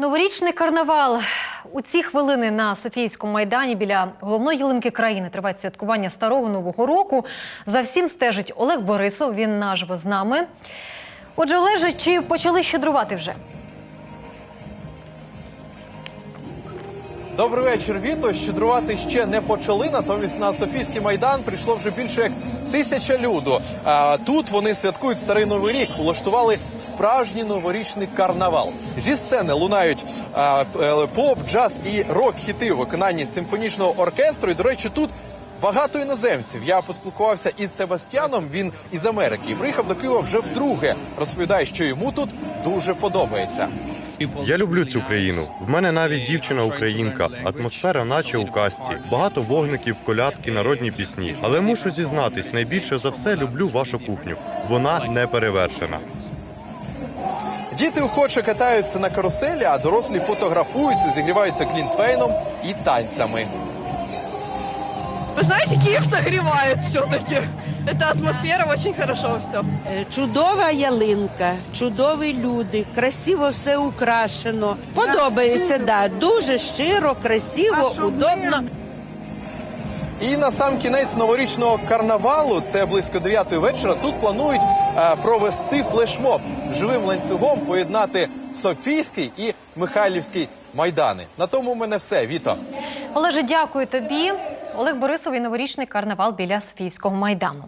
Новорічний карнавал. У ці хвилини на Софійському майдані біля головної ялинки країни триває святкування старого нового року. За всім стежить Олег Борисов. Він наживо з нами. Отже, Олеже, чи почали щедрувати вже? Добрий вечір, Віто. Щедрувати ще не почали. Натомість на Софійський майдан прийшло вже більше як тисяча люду. Тут вони святкують старий новий рік. Влаштували справжній новорічний карнавал. Зі сцени лунають е, поп, джаз і рок-хіти у виконанні симфонічного оркестру. І, до речі, тут. Багато іноземців. Я поспілкувався із Себастьяном. Він із Америки і приїхав до Києва вже вдруге. Розповідає, що йому тут дуже подобається. Я люблю цю країну. В мене навіть дівчина українка. Атмосфера, наче у касті. Багато вогників, колядки, народні пісні. Але мушу зізнатись, найбільше за все люблю вашу кухню. Вона не перевершена. Діти охоче катаються на каруселі, а дорослі фотографуються, зігріваються клінтвейном і танцями. Вы знаете, Киев согревает все-таки. Эта атмосфера очень хорошо все. Чудова ялинка, чудові люди, красиво все украшено. Подобається, да, дуже щиро, красиво, удобно. І на сам кінець новорічного карнавалу, це близько 9 вечора. Тут планують е, провести флешмоб живим ланцюгом, поєднати Софійський і Михайлівський майдани. На тому в мене все. Віто. Олеже, дякую тобі. Олег Борисов і новорічний карнавал біля Софійського майдану.